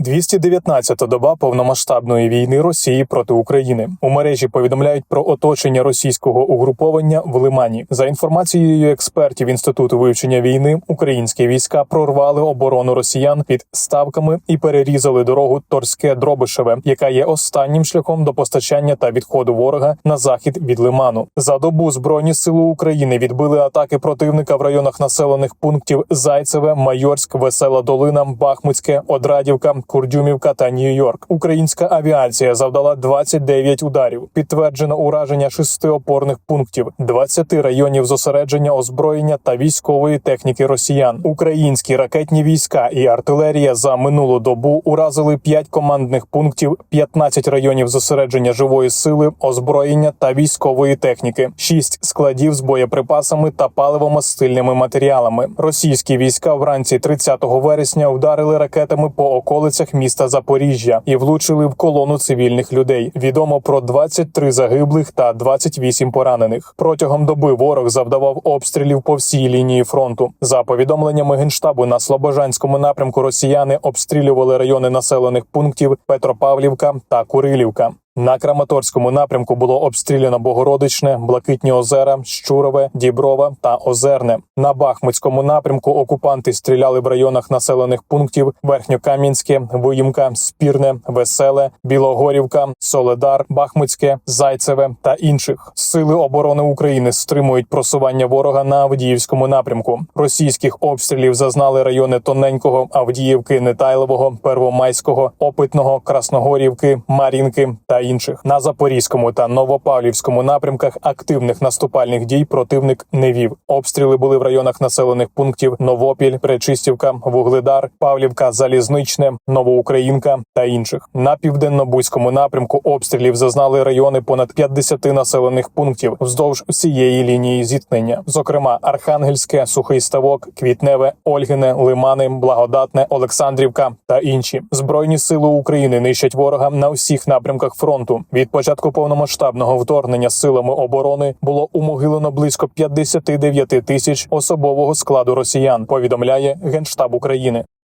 219-та доба повномасштабної війни Росії проти України. У мережі повідомляють про оточення російського угруповання в Лимані. За інформацією експертів інституту вивчення війни, українські війська прорвали оборону росіян під ставками і перерізали дорогу Торське Дробишеве, яка є останнім шляхом до постачання та відходу ворога на захід від Лиману. За добу збройні сили України відбили атаки противника в районах населених пунктів Зайцеве, Майорськ, Весела Долина, Бахмутське, Одрадівка, Курдюмівка та Нью-Йорк. Українська авіація завдала 29 ударів. Підтверджено ураження шести опорних пунктів, 20 районів зосередження озброєння та військової техніки росіян. Українські ракетні війська і артилерія за минулу добу уразили 5 командних пунктів, 15 районів зосередження живої сили, озброєння та військової техніки, 6 складів з боєприпасами та паливомастильними матеріалами. Російські війська вранці 30 вересня вдарили ракетами по околицях міста Запоріжжя і влучили в колону цивільних людей. Відомо про 23 загиблих та 28 поранених. Протягом доби ворог завдавав обстрілів по всій лінії фронту. За повідомленнями генштабу на Слобожанському напрямку росіяни обстрілювали райони населених пунктів Петропавлівка та Курилівка. На Краматорському напрямку було обстріляно Богородичне, Блакитні озера, Щурове, Діброва та Озерне. На Бахмутському напрямку окупанти стріляли в районах населених пунктів Верхньокам'янське, Виїмка, Спірне, Веселе, Білогорівка, Соледар, Бахмутське, Зайцеве та інших. Сили оборони України стримують просування ворога на Авдіївському напрямку. Російських обстрілів зазнали райони Тоненького, Авдіївки, Нетайлового, Первомайського, Опитного, Красногорівки, Мар'їнки та інших. На Запорізькому та Новопавлівському напрямках активних наступальних дій противник не вів. Обстріли були в районах населених пунктів Новопіль, Пречистівка, Вугледар, Павлівка, Залізничне, Новоукраїнка та інших. На південно-бузькому напрямку обстрілів зазнали райони понад 50 населених пунктів вздовж всієї лінії зіткнення, зокрема Архангельське, Сухий Ставок, Квітневе, Ольгине, Лимани, Благодатне, Олександрівка та інші збройні сили України нищать ворога на всіх напрямках фронту. Від початку повномасштабного вторгнення силами оборони було умогилено близько 59 тисяч особового складу росіян. Повідомляє генштаб України.